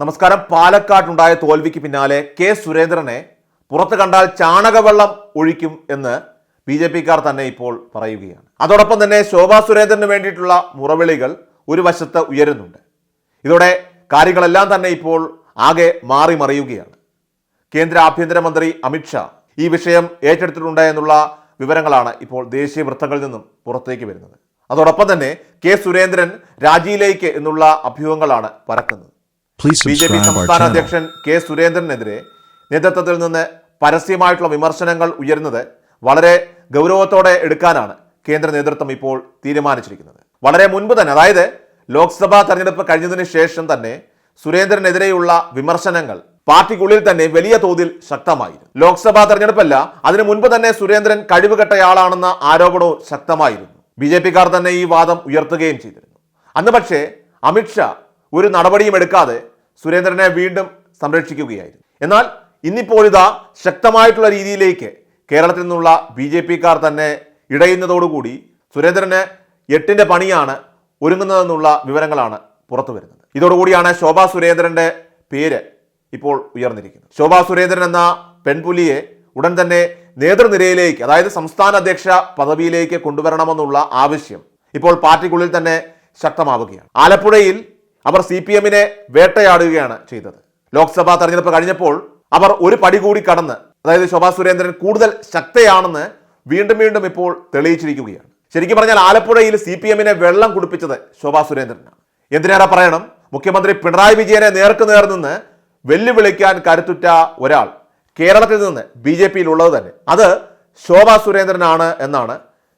നമസ്കാരം. പാലക്കാട്ടുണ്ടായ തോൽവിക്ക് പിന്നാലെ കെ സുരേന്ദ്രനെ പുറത്ത് കണ്ടാൽ ചാണകവെള്ളം ഒഴിക്കും എന്ന് ബി ജെ പിക്കാർ തന്നെ ഇപ്പോൾ പറയുകയാണ്. അതോടൊപ്പം തന്നെ ശോഭാ സുരേന്ദ്രന് വേണ്ടിയിട്ടുള്ള മുറവിളികൾ ഒരു വശത്ത് ഉയരുന്നുണ്ട്. ഇതോടെ കാര്യങ്ങളെല്ലാം തന്നെ ഇപ്പോൾ ആകെ മാറി മറിയുകയാണ്. കേന്ദ്ര ആഭ്യന്തരമന്ത്രി അമിത്ഷാ ഈ വിഷയം ഏറ്റെടുത്തിട്ടുണ്ട് എന്നുള്ള വിവരങ്ങളാണ് ഇപ്പോൾ ദേശീയ വൃത്തങ്ങളിൽ നിന്നും പുറത്തേക്ക് വരുന്നത്. അതോടൊപ്പം തന്നെ കെ സുരേന്ദ്രൻ രാജിയിലേക്ക് എന്നുള്ള അഭ്യൂഹങ്ങളാണ് പരക്കുന്നത്. ബി ജെ പി സംസ്ഥാന അധ്യക്ഷൻ കെ സുരേന്ദ്രനെതിരെ നേതൃത്വത്തിൽ നിന്ന് പരസ്യമായിട്ടുള്ള വിമർശനങ്ങൾ ഉയരുന്നത് വളരെ ഗൗരവത്തോടെ എടുക്കാനാണ് കേന്ദ്ര നേതൃത്വം ഇപ്പോൾ തീരുമാനിച്ചിരിക്കുന്നത്. വളരെ മുൻപ് തന്നെ അതായത് ലോക്സഭാ തെരഞ്ഞെടുപ്പ് കഴിഞ്ഞതിന് ശേഷം തന്നെ സുരേന്ദ്രനെതിരെയുള്ള വിമർശനങ്ങൾ പാർട്ടിക്കുള്ളിൽ തന്നെ വലിയ തോതിൽ ശക്തമായിരുന്നു. ലോക്സഭാ തെരഞ്ഞെടുപ്പല്ല അതിനു മുൻപ് തന്നെ സുരേന്ദ്രൻ കഴിവുകെട്ടയാളാണെന്ന ആരോപണവും ശക്തമായിരുന്നു. ബി ജെ പിക്കാർ തന്നെ ഈ വാദം ഉയർത്തുകയും ചെയ്തിരുന്നു. അന്ന് പക്ഷേ അമിത്ഷാ ഒരു നടപടിയും എടുക്കാതെ സുരേന്ദ്രനെ വീണ്ടും സംരക്ഷിക്കുകയായിരുന്നു. എന്നാൽ ഇന്നിപ്പോൾ ഇതാ ശക്തമായിട്ടുള്ള രീതിയിലേക്ക് കേരളത്തിൽ നിന്നുള്ള ബി ജെ പിക്കാർ തന്നെ ഇടയുന്നതോടുകൂടി സുരേന്ദ്രന് എട്ടിന്റെ പണിയാണ് ഒരുങ്ങുന്നതെന്നുള്ള വിവരങ്ങളാണ് പുറത്തു വരുന്നത്. ഇതോടുകൂടിയാണ് ശോഭാ സുരേന്ദ്രന്റെ പേര് ഇപ്പോൾ ഉയർന്നിരിക്കുന്നത്. ശോഭാ സുരേന്ദ്രൻ എന്ന പെൺപുലിയെ ഉടൻ തന്നെ നേതൃനിരയിലേക്ക് അതായത് സംസ്ഥാന അധ്യക്ഷ പദവിയിലേക്ക് കൊണ്ടുവരണമെന്നുള്ള ആവശ്യം ഇപ്പോൾ പാർട്ടിക്കുള്ളിൽ തന്നെ ശക്തമാവുകയാണ്. ആലപ്പുഴയിൽ അവർ സി പി എമ്മിനെ വേട്ടയാടുകയാണ് ചെയ്തത്. ലോക്സഭാ തെരഞ്ഞെടുപ്പ് കഴിഞ്ഞപ്പോൾ അവർ ഒരു പടി കൂടി കടന്ന് അതായത് ശോഭാ സുരേന്ദ്രൻ കൂടുതൽ ശക്തയാണെന്ന് വീണ്ടും വീണ്ടും ഇപ്പോൾ തെളിയിച്ചിരിക്കുകയാണ്. ശരിക്കും പറഞ്ഞാൽ ആലപ്പുഴയിൽ സി പി എമ്മിനെ വെള്ളം കുടിപ്പിച്ചത് ശോഭാ സുരേന്ദ്രനാണ്. എന്തിനേറെ പറയണം? മുഖ്യമന്ത്രി പിണറായി വിജയനെ നേർക്ക് നേർ നിന്ന് വെല്ലുവിളിക്കാൻ കരുത്തുറ്റ ഒരാൾ കേരളത്തിൽ നിന്ന് ബി ജെ പിയിൽ ഉള്ളത് തന്നെ. അത് ശോഭാ സുരേന്ദ്രനാണ് എന്നാണ്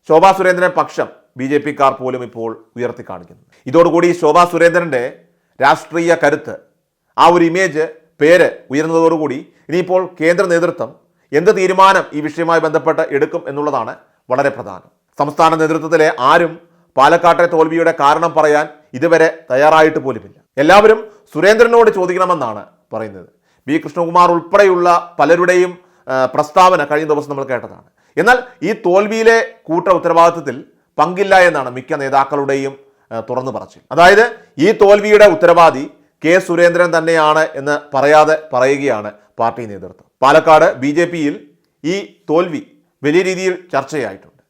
ശോഭാ സുരേന്ദ്രൻ പക്ഷം ബി ജെ പിക്കാർ പോലും ഇപ്പോൾ ഉയർത്തി കാണിക്കുന്നത് ഇതോടുകൂടി ശോഭാ സുരേന്ദ്രന്റെ രാഷ്ട്രീയ കരുത്ത് ആ ഒരു ഇമേജ് പേര് ഉയർന്നതോടുകൂടി ഇനിയിപ്പോൾ കേന്ദ്ര നേതൃത്വം എന്ത് തീരുമാനം ഈ വിഷയവുമായി ബന്ധപ്പെട്ട് എടുക്കും എന്നുള്ളതാണ് വളരെ പ്രധാനം. സംസ്ഥാന നേതൃത്വത്തിലെ ആരും പാലക്കാട്ടെ തോൽവിയുടെ കാരണം പറയാൻ ഇതുവരെ തയ്യാറായിട്ട് പോലുമില്ല. എല്ലാവരും സുരേന്ദ്രനോട് ചോദിക്കണമെന്നാണ് പറയുന്നത്. ബി കൃഷ്ണകുമാർ ഉൾപ്പെടെയുള്ള പലരുടെയും പ്രസ്താവന കഴിഞ്ഞ ദിവസം നമ്മൾ കേട്ടതാണ്. എന്നാൽ ഈ തോൽവിയിലെ കൂട്ട ഉത്തരവാദിത്വത്തിൽ പങ്കില്ല എന്നാണ് മിക്ക നേതാക്കളുടെയും തുറന്നു പറച്ചിൽ. അതായത് ഈ തോൽവിയുടെ ഉത്തരവാദി കെ സുരേന്ദ്രൻ തന്നെയാണ് എന്ന് പറയാതെ പറയുകയാണ് പാർട്ടി നേതൃത്വം. പാലക്കാട് ബി ജെ പിയിൽ ഈ തോൽവി വലിയ രീതിയിൽ ചർച്ചയായിട്ടുണ്ട്.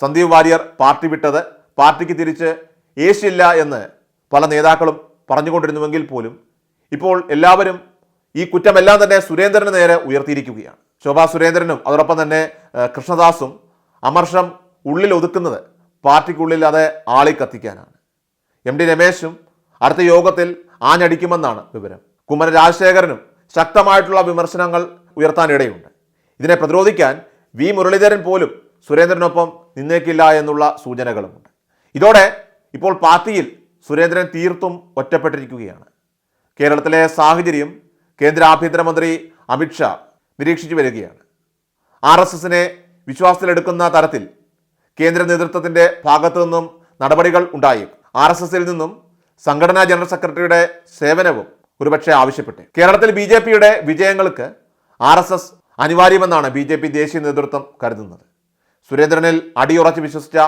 സന്ദീപ് വാര്യർ പാർട്ടി വിട്ടത് പാർട്ടിക്ക് തിരിച്ച് ഏശില്ല എന്ന് പല നേതാക്കളും പറഞ്ഞുകൊണ്ടിരുന്നുവെങ്കിൽ പോലും ഇപ്പോൾ എല്ലാവരും ഈ കുറ്റമെല്ലാം തന്നെ സുരേന്ദ്രന് നേരെ ഉയർത്തിയിരിക്കുകയാണ്. ശോഭാ സുരേന്ദ്രനും അതോടൊപ്പം തന്നെ കൃഷ്ണദാസും അമർഷം ഉള്ളിൽ ഒതുക്കുന്നത് പാർട്ടിക്കുള്ളിൽ അത് ആളി കത്തിക്കാനാണ്. എം ഡി രമേശും അടുത്ത യോഗത്തിൽ ആഞ്ഞടിക്കുമെന്നാണ് വിവരം. കുമ്മന രാജശേഖരനും ശക്തമായിട്ടുള്ള വിമർശനങ്ങൾ ഉയർത്താനിടയുണ്ട്. ഇതിനെ പ്രതിരോധിക്കാൻ വി മുരളീധരൻ പോലും സുരേന്ദ്രനൊപ്പം നിന്നേക്കില്ല എന്നുള്ള സൂചനകളുമുണ്ട്. ഇതോടെ ഇപ്പോൾ പാർട്ടിയിൽ സുരേന്ദ്രൻ തീർത്തും ഒറ്റപ്പെട്ടിരിക്കുകയാണ്. കേരളത്തിലെ സാഹചര്യം കേന്ദ്ര ആഭ്യന്തരമന്ത്രി അമിത്ഷാ നിരീക്ഷിച്ചു വരികയാണ്. ആർ എസ് എസിനെ വിശ്വാസത്തിലെടുക്കുന്ന തരത്തിൽ കേന്ദ്ര നേതൃത്വത്തിന്റെ ഭാഗത്തു നിന്നും നടപടികൾ ഉണ്ടായി. ആർ എസ് എസിൽ നിന്നും സംഘടനാ ജനറൽ സെക്രട്ടറിയുടെ സേവനവും ഒരുപക്ഷെ ആവശ്യപ്പെട്ടു. കേരളത്തിൽ ബി ജെ പിയുടെ വിജയങ്ങൾക്ക് ആർ എസ് എസ് അനിവാര്യമെന്നാണ് ബി ജെ പി ദേശീയ നേതൃത്വം കരുതുന്നത്. സുരേന്ദ്രനിൽ അടിയുറച്ച് വിശ്വസിച്ച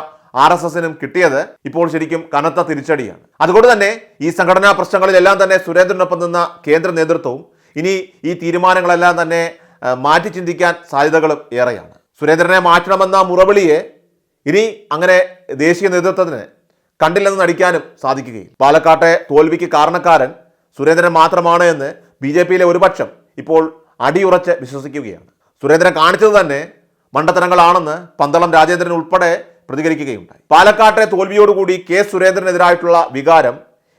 ആർ എസ് എസിനും കിട്ടിയത് ഇപ്പോൾ ശരിക്കും കനത്ത തിരിച്ചടിയാണ്. അതുകൊണ്ട് തന്നെ ഈ സംഘടനാ പ്രശ്നങ്ങളിലെല്ലാം തന്നെ സുരേന്ദ്രനൊപ്പം നിന്ന കേന്ദ്ര നേതൃത്വവും ഇനി ഈ തീരുമാനങ്ങളെല്ലാം തന്നെ മാറ്റി ചിന്തിക്കാൻ സാധ്യതകളും ഏറെയാണ്. സുരേന്ദ്രനെ മാറ്റണമെന്ന മുറവിളിയെ ഇനി അങ്ങനെ ദേശീയ നേതൃത്വത്തിന് കണ്ടില്ലെന്ന് നടിക്കാനും സാധിക്കുകയും പാലക്കാട്ടെ തോൽവിക്ക് കാരണക്കാരൻ സുരേന്ദ്രൻ മാത്രമാണ് എന്ന് ബി ജെ പിയിലെ ഒരു പക്ഷം ഇപ്പോൾ അടിയുറച്ച് വിശ്വസിക്കുകയാണ്. സുരേന്ദ്രൻ കാണിച്ചത് തന്നെ മണ്ടത്തരങ്ങളാണെന്ന് പന്തളം രാജേന്ദ്രൻ ഉൾപ്പെടെ പ്രതികരിക്കുകയുണ്ടായി. പാലക്കാട്ടെ തോൽവിയോടുകൂടി കെ സുരേന്ദ്രനെതിരായിട്ടുള്ള വികാരം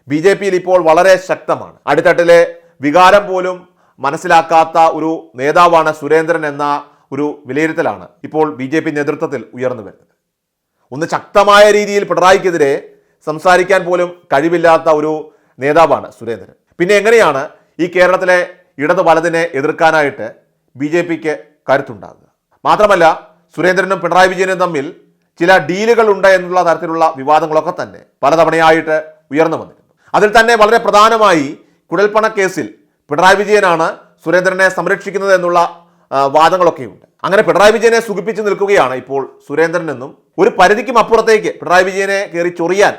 ബി ജെ പിയിൽ ഇപ്പോൾ വളരെ ശക്തമാണ്. അടിത്തട്ടിലെ വികാരം പോലും മനസ്സിലാക്കാത്ത ഒരു നേതാവാണ് സുരേന്ദ്രൻ എന്ന ഒരു വിലയിരുത്തലാണ് ഇപ്പോൾ ബി നേതൃത്വത്തിൽ ഉയർന്നു വരുന്നത്. ഒന്ന് ശക്തമായ രീതിയിൽ പിണറായിക്കെതിരെ സംസാരിക്കാൻ പോലും കഴിവില്ലാത്ത ഒരു നേതാവാണ് സുരേന്ദ്രൻ. പിന്നെ എങ്ങനെയാണ് ഈ കേരളത്തിലെ ഇടത് വലതിനെ എതിർക്കാനായിട്ട് ബി ജെ പിക്ക് കരുത്തുണ്ടാകുക? മാത്രമല്ല സുരേന്ദ്രനും പിണറായി വിജയനും തമ്മിൽ ചില ഡീലുകൾ ഉണ്ട് എന്നുള്ള തരത്തിലുള്ള വിവാദങ്ങളൊക്കെ തന്നെ പലതവണയായിട്ട് ഉയർന്നു വന്നിരുന്നു. അതിൽ തന്നെ വളരെ പ്രധാനമായി കുഴൽപ്പണ കേസിൽ പിണറായി വിജയനാണ് സുരേന്ദ്രനെ സംരക്ഷിക്കുന്നത് എന്നുള്ള വാദങ്ങളൊക്കെയുണ്ട്. അങ്ങനെ പിണറായി വിജയനെ സുഖിപ്പിച്ച് നിൽക്കുകയാണ് ഇപ്പോൾ സുരേന്ദ്രൻ എന്നും ഒരു പരിധിക്കും അപ്പുറത്തേക്ക് പിണറായി വിജയനെ കയറി ചൊറിയാൻ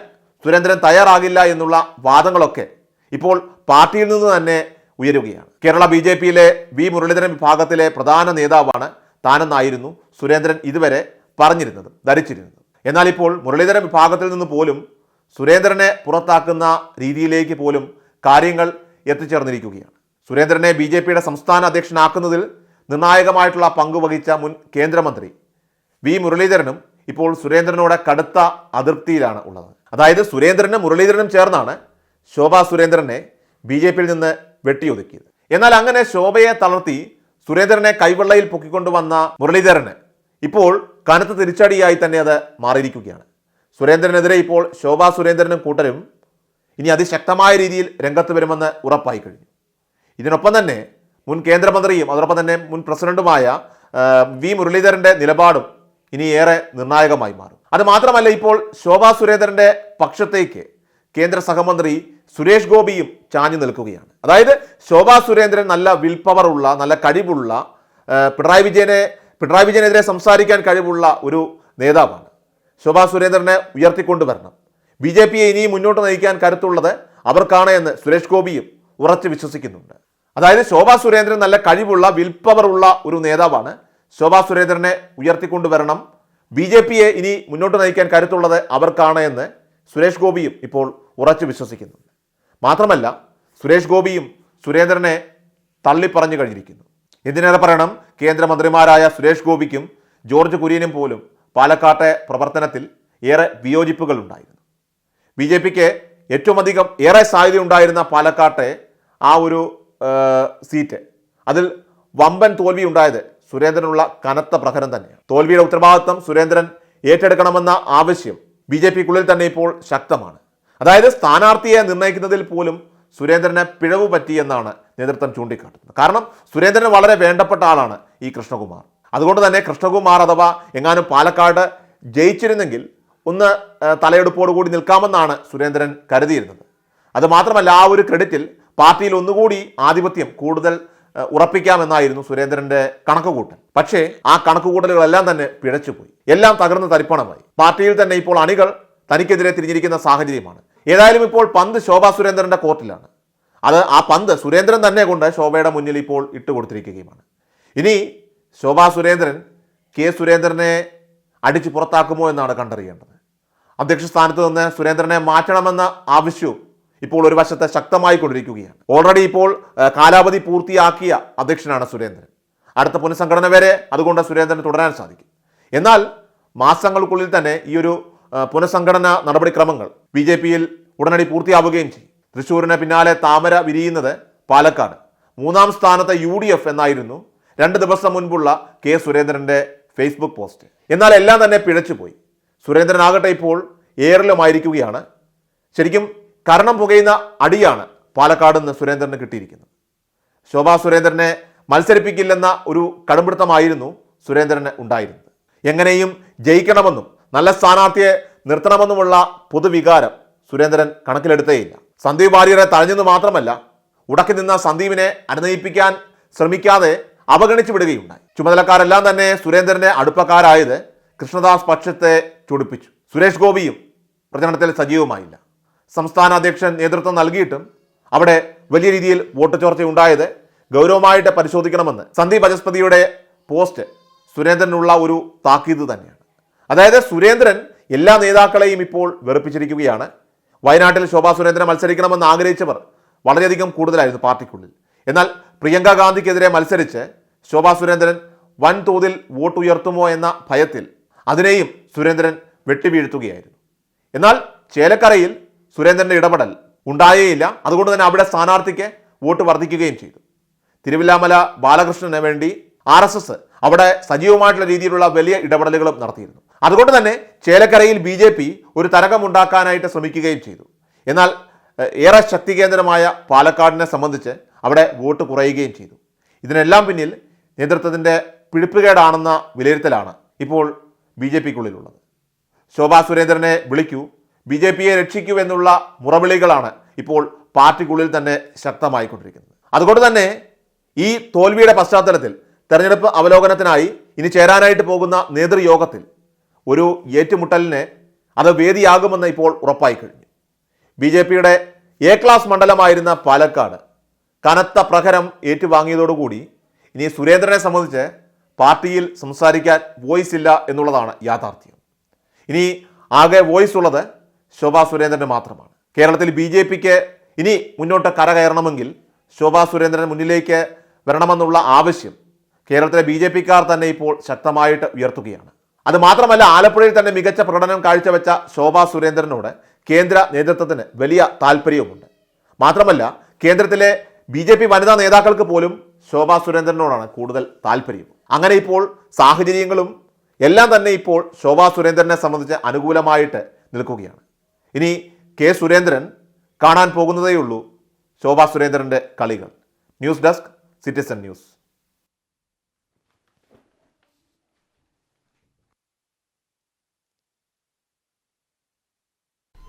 സുരേന്ദ്രൻ തയ്യാറാകില്ല എന്നുള്ള വാദങ്ങളൊക്കെ ഇപ്പോൾ പാർട്ടിയിൽ നിന്ന് തന്നെ ഉയരുകയാണ്. കേരള ബി ജെ പിയിലെ വി മുരളീധരൻ വിഭാഗത്തിലെ പ്രധാന നേതാവാണ് താനെന്നായിരുന്നു സുരേന്ദ്രൻ ഇതുവരെ പറഞ്ഞിരുന്നത് ധരിച്ചിരുന്നത്. എന്നാൽ ഇപ്പോൾ മുരളീധരൻ വിഭാഗത്തിൽ നിന്ന് പോലും സുരേന്ദ്രനെ പുറത്താക്കുന്ന രീതിയിലേക്ക് പോലും കാര്യങ്ങൾ എത്തിച്ചേർന്നിരിക്കുകയാണ്. സുരേന്ദ്രനെ ബി ജെ പിയുടെ സംസ്ഥാന അധ്യക്ഷനാക്കുന്നതിൽ നിർണായകമായിട്ടുള്ള പങ്ക് വഹിച്ച മുൻ കേന്ദ്രമന്ത്രി വി മുരളീധരനും ഇപ്പോൾ സുരേന്ദ്രനോട് കടുത്ത അതൃപ്തിയിലാണ് ഉള്ളത്. അതായത് സുരേന്ദ്രനും മുരളീധരനും ചേർന്നാണ് ശോഭ സുരേന്ദ്രനെ ബി ജെ പിയിൽ നിന്ന് വെട്ടിയൊതുക്കിയത്. എന്നാൽ അങ്ങനെ ശോഭയെ തളർത്തി സുരേന്ദ്രനെ കൈവെള്ളയിൽ പൊക്കിക്കൊണ്ടുവന്ന മുരളീധരന് ഇപ്പോൾ കനത്ത തിരിച്ചടിയായി തന്നെ അത് മാറിയിരിക്കുകയാണ്. സുരേന്ദ്രനെതിരെ ഇപ്പോൾ ശോഭ സുരേന്ദ്രനും കൂട്ടരും ഇനി അതിശക്തമായ രീതിയിൽ രംഗത്ത് വരുമെന്ന് ഉറപ്പായി കഴിഞ്ഞു. ഇതിനൊപ്പം തന്നെ മുൻ കേന്ദ്രമന്ത്രിയും അതോടൊപ്പം തന്നെ മുൻ പ്രസിഡന്റുമായ വി. മുരളീധരന്റെ നിലപാടും ഇനി ഏറെ നിർണായകമായി മാറും. അത് മാത്രമല്ല ഇപ്പോൾ ശോഭാ സുരേന്ദ്രന്റെ പക്ഷത്തേക്ക് കേന്ദ്ര സഹമന്ത്രി സുരേഷ് ഗോപിയും ചാഞ്ഞു നിൽക്കുകയാണ്. അതായത് ശോഭാ സുരേന്ദ്രൻ നല്ല വിൽ പവർ ഉള്ള നല്ല കഴിവുള്ള പിണറായി വിജയനെ പിണറായി വിജയനെതിരെ സംസാരിക്കാൻ കഴിവുള്ള ഒരു നേതാവാണ്. ശോഭാ സുരേന്ദ്രനെ ഉയർത്തിക്കൊണ്ടുവരണം. ബി ജെ പിയെ ഇനിയും മുന്നോട്ട് നയിക്കാൻ കരുത്തുള്ളത് അവർക്കാണ് എന്ന് സുരേഷ് ഗോപിയും ഉറച്ചു വിശ്വസിക്കുന്നുണ്ട്. അതായത് ശോഭാ സുരേന്ദ്രൻ നല്ല കഴിവുള്ള വിൽപ്പവർ ഉള്ള ഒരു നേതാവാണ്. ശോഭാ സുരേന്ദ്രനെ ഉയർത്തിക്കൊണ്ടുവരണം. ബി ജെ പിയെ ഇനി മുന്നോട്ട് നയിക്കാൻ കരുത്തുള്ളത് അവർക്കാണ് എന്ന് സുരേഷ് ഗോപിയും ഇപ്പോൾ ഉറച്ചു വിശ്വസിക്കുന്നുണ്ട് മാത്രമല്ല സുരേഷ് ഗോപിയും സുരേന്ദ്രനെ തള്ളിപ്പറഞ്ഞു കഴിഞ്ഞിരിക്കുന്നു. എന്തിനേറെ പറയണം? കേന്ദ്രമന്ത്രിമാരായ സുരേഷ് ഗോപിക്കും ജോർജ് കുര്യനും പോലും പാലക്കാട്ടെ പ്രവർത്തനത്തിൽ ഏറെ വിയോജിപ്പുകൾ ഉണ്ടായിരുന്നു. ബി ജെ പിക്ക് ഏറ്റവും അധികം ഏറെ സാധ്യത ഉണ്ടായിരുന്ന പാലക്കാട്ടെ ആ ഒരു സീറ്റ്. അതിൽ വമ്പൻ തോൽവി ഉണ്ടായത് സുരേന്ദ്രനുള്ള കനത്ത പ്രഹരം തന്നെയാണ്. തോൽവിയുടെ ഉത്തരവാദിത്വം സുരേന്ദ്രൻ ഏറ്റെടുക്കണമെന്ന ആവശ്യം ബി ജെ പിക്കുള്ളിൽ തന്നെ ഇപ്പോൾ ശക്തമാണ്. അതായത് സ്ഥാനാർത്ഥിയെ നിർണയിക്കുന്നതിൽ പോലും സുരേന്ദ്രന് പിഴവ് പറ്റിയെന്നാണ് നേതൃത്വം ചൂണ്ടിക്കാട്ടുന്നത്. കാരണം സുരേന്ദ്രന് വളരെ വേണ്ടപ്പെട്ട ആളാണ് ഈ കൃഷ്ണകുമാർ. അതുകൊണ്ട് തന്നെ കൃഷ്ണകുമാർ അഥവാ എങ്ങാനും പാലക്കാട് ജയിച്ചിരുന്നെങ്കിൽ ഒന്ന് തലയെടുപ്പോടുകൂടി നിൽക്കാമെന്നാണ് സുരേന്ദ്രൻ കരുതിയിരുന്നത്. അത് മാത്രമല്ല ആ ഒരു ക്രെഡിറ്റിൽ പാർട്ടിയിൽ ഒന്നുകൂടി ആധിപത്യം കൂടുതൽ ഉറപ്പിക്കാമെന്നായിരുന്നു സുരേന്ദ്രന്റെ കണക്കുകൂട്ടൽ. പക്ഷേ ആ കണക്കുകൂട്ടലുകളെല്ലാം തന്നെ പിഴച്ചുപോയി. എല്ലാം തകർന്ന് തരിപ്പണമായി. പാർട്ടിയിൽ തന്നെ ഇപ്പോൾ അണികൾ തനിക്കെതിരെ തിരിഞ്ഞിരിക്കുന്ന സാഹചര്യമാണ്. ഏതായാലും ഇപ്പോൾ പന്ത് ശോഭാ സുരേന്ദ്രന്റെ കോർട്ടിലാണ്. അത് ആ പന്ത് സുരേന്ദ്രൻ തന്നെ കൊണ്ട് ശോഭയുടെ മുന്നിൽ ഇപ്പോൾ ഇട്ടുകൊടുത്തിരിക്കുകയുമാണ് ഇനി ശോഭാ സുരേന്ദ്രൻ കെ സുരേന്ദ്രനെ അടിച്ചു പുറത്താക്കുമോ എന്നാണ് കണ്ടറിയേണ്ടത്. അധ്യക്ഷ സ്ഥാനത്ത് നിന്ന് സുരേന്ദ്രനെ മാറ്റണമെന്ന ആവശ്യവും ഇപ്പോൾ ഒരു വശത്ത് ശക്തമായി കൊണ്ടിരിക്കുകയാണ്. ഓൾറെഡി ഇപ്പോൾ കാലാവധി പൂർത്തിയാക്കിയ അധ്യക്ഷനാണ് സുരേന്ദ്രൻ. അടുത്ത പുനഃസംഘടന വരെ അതുകൊണ്ട് സുരേന്ദ്രന് തുടരാൻ സാധിക്കും. എന്നാൽ മാസങ്ങൾക്കുള്ളിൽ തന്നെ ഈ ഒരു പുനഃസംഘടന നടപടിക്രമങ്ങൾ ബി ജെ പിയിൽ ഉടനടി പൂർത്തിയാവുകയും ചെയ്യും. തൃശ്ശൂരിന് പിന്നാലെ താമര വിരിയുന്നത് പാലക്കാട്. മൂന്നാം സ്ഥാനത്തെ യു ഡി എഫ് എന്നായിരുന്നു രണ്ട് ദിവസം മുൻപുള്ള കെ സുരേന്ദ്രന്റെ ഫേസ്ബുക്ക് പോസ്റ്റ്. എന്നാൽ എല്ലാം തന്നെ പിഴച്ചുപോയി. സുരേന്ദ്രനാകട്ടെ ഇപ്പോൾ ഏറിലുമായിരിക്കുകയാണ്. ശരിക്കും കരണം പുകയുന്ന അടിയാണ് പാലക്കാട് നിന്ന് സുരേന്ദ്രന് കിട്ടിയിരിക്കുന്നത്. ശോഭാ സുരേന്ദ്രനെ മത്സരിപ്പിക്കില്ലെന്ന ഒരു കടുംപിടുത്തമായിരുന്നു സുരേന്ദ്രന് ഉണ്ടായിരുന്നത്. എങ്ങനെയും ജയിക്കണമെന്നും നല്ല സ്ഥാനാർത്ഥിയെ നിർത്തണമെന്നുമുള്ള പൊതുവികാരം സുരേന്ദ്രൻ കണക്കിലെടുത്തേയില്ല. സന്ദീപ് വാര്യരെ തഴഞ്ഞെന്ന് മാത്രമല്ല ഉടക്കി നിന്ന സന്ദീപിനെ അനുനയിപ്പിക്കാൻ ശ്രമിക്കാതെ അവഗണിച്ചു വിടുകയുണ്ടായി. ചുമതലക്കാരെല്ലാം തന്നെ സുരേന്ദ്രന്റെ അടുപ്പക്കാരായത് കൃഷ്ണദാസ് പക്ഷത്തെ ചൊടിപ്പിച്ചു. സുരേഷ് ഗോപിയും പ്രചരണത്തിൽ സജീവമായില്ല. സംസ്ഥാന അധ്യക്ഷൻ നേതൃത്വം നൽകിയിട്ടും അവിടെ വലിയ രീതിയിൽ വോട്ട് ചോർച്ച ഉണ്ടായത് ഗൗരവമായിട്ട് പരിശോധിക്കണമെന്ന് സന്ദീപ് ബജസ്പതിയുടെ പോസ്റ്റ് സുരേന്ദ്രനുള്ള ഒരു താക്കീത് തന്നെയാണ്. അതായത് സുരേന്ദ്രൻ എല്ലാ നേതാക്കളെയും ഇപ്പോൾ വെറുപ്പിച്ചിരിക്കുകയാണ്. വയനാട്ടിൽ ശോഭാ സുരേന്ദ്രൻ മത്സരിക്കണമെന്ന് ആഗ്രഹിച്ചവർ വളരെയധികം കൂടുതലായിരുന്നു പാർട്ടിക്കുള്ളിൽ. എന്നാൽ പ്രിയങ്ക ഗാന്ധിക്കെതിരെ മത്സരിച്ച് ശോഭാ സുരേന്ദ്രൻ വൻതോതിൽ വോട്ട് ഉയർത്തുമോ എന്ന ഭയത്തിൽ അതിനെയും സുരേന്ദ്രൻ വെട്ടിവീഴ്ത്തുകയായിരുന്നു. എന്നാൽ ചേലക്കരയിൽ സുരേന്ദ്രന്റെ ഇടപെടൽ ഉണ്ടായേയില്ല. അതുകൊണ്ട് തന്നെ അവിടെ സ്ഥാനാർത്ഥിക്ക് വോട്ട് വർദ്ധിക്കുകയും ചെയ്തു. തിരുവില്ലാമല ബാലകൃഷ്ണന് വേണ്ടി ആർ എസ് എസ് അവിടെ സജീവമായിട്ടുള്ള രീതിയിലുള്ള വലിയ ഇടപെടലുകളും നടത്തിയിരുന്നു. അതുകൊണ്ട് തന്നെ ചേലക്കരയിൽ ബി ജെ പി ഒരു തരംഗമുണ്ടാക്കാനായിട്ട് ശ്രമിക്കുകയും ചെയ്തു. എന്നാൽ ഏറെ ശക്തി കേന്ദ്രമായ പാലക്കാടിനെ സംബന്ധിച്ച് അവിടെ വോട്ട് കുറയുകയും ചെയ്തു. ഇതിനെല്ലാം പിന്നിൽ നേതൃത്വത്തിന്റെ പിടിപ്പുകേടാണെന്ന വിലയിരുത്തലാണ് ഇപ്പോൾ ബി ജെ പിക്കുള്ളിലുള്ളത്. ശോഭാ സുരേന്ദ്രനെ വിളിക്കൂ. ബി ജെ പിയെ രക്ഷിക്കൂ എന്നുള്ള മുറവിളികളാണ് ഇപ്പോൾ പാർട്ടിക്കുള്ളിൽ തന്നെ ശക്തമായിക്കൊണ്ടിരിക്കുന്നത്. അതുകൊണ്ട് തന്നെ ഈ തോൽവിയുടെ പശ്ചാത്തലത്തിൽ തെരഞ്ഞെടുപ്പ് അവലോകനത്തിനായി ഇനി ചേരാനായിട്ട് പോകുന്ന നേതൃയോഗത്തിൽ ഒരു ഏറ്റുമുട്ടലിന് അത് വേദിയാകുമെന്ന് ഇപ്പോൾ ഉറപ്പായി കഴിഞ്ഞു. ബി ജെ പിയുടെ എ ക്ലാസ് മണ്ഡലമായിരുന്ന പാലക്കാട് കനത്ത പ്രഹരം ഏറ്റുവാങ്ങിയതോടുകൂടി ഇനി സുരേന്ദ്രനെ സംബന്ധിച്ച് പാർട്ടിയിൽ സംസാരിക്കാൻ വോയിസ് ഇല്ല എന്നുള്ളതാണ് യാഥാർത്ഥ്യം. ഇനി ആകെ വോയിസ് ഉള്ളത് ശോഭാ സുരേന്ദ്രന് മാത്രമാണ്. കേരളത്തിൽ ബി ജെ പിക്ക് ഇനി മുന്നോട്ട് കര കയറണമെങ്കിൽ ശോഭാ സുരേന്ദ്രൻ മുന്നിലേക്ക് വരണമെന്നുള്ള ആവശ്യം കേരളത്തിലെ ബി ജെ പിക്കാർ തന്നെ ഇപ്പോൾ ശക്തമായിട്ട് ഉയർത്തുകയാണ്. അത് മാത്രമല്ല ആലപ്പുഴയിൽ തന്നെ മികച്ച പ്രകടനം കാഴ്ചവെച്ച ശോഭാ സുരേന്ദ്രനോട് കേന്ദ്ര നേതൃത്വത്തിന് വലിയ താല്പര്യവുമുണ്ട് മാത്രമല്ല കേന്ദ്രത്തിലെ ബി ജെ പി വനിതാ നേതാക്കൾക്ക് പോലും ശോഭാ സുരേന്ദ്രനോടാണ് കൂടുതൽ താല്പര്യം അങ്ങനെ ഇപ്പോൾ സാഹചര്യങ്ങളും എല്ലാം തന്നെ ഇപ്പോൾ ശോഭാ സുരേന്ദ്രനെ സംബന്ധിച്ച് അനുകൂലമായിട്ട് നിൽക്കുകയാണ്. ഇനി കെ സുരേന്ദ്രൻ കാണാൻ പോകുന്നതേയുള്ളൂ. ശോഭാ സുരേന്ദ്രന്റെ കളികൾ. News desk citizen news.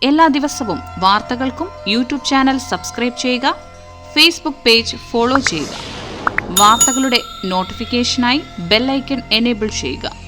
എല്ലാ ദിവസവും വാർത്തകൾക്കും യൂട്യൂബ് ചാനൽ സബ്സ്ക്രൈബ് ചെയ്യുക ഫേസ്ബുക്ക് പേജ് ഫോളോ ചെയ്യുക. വാർത്തകളുടെ നോട്ടിഫിക്കേഷനായി ബെല്ലൈക്കൺ എനേബിൾ ചെയ്യുക.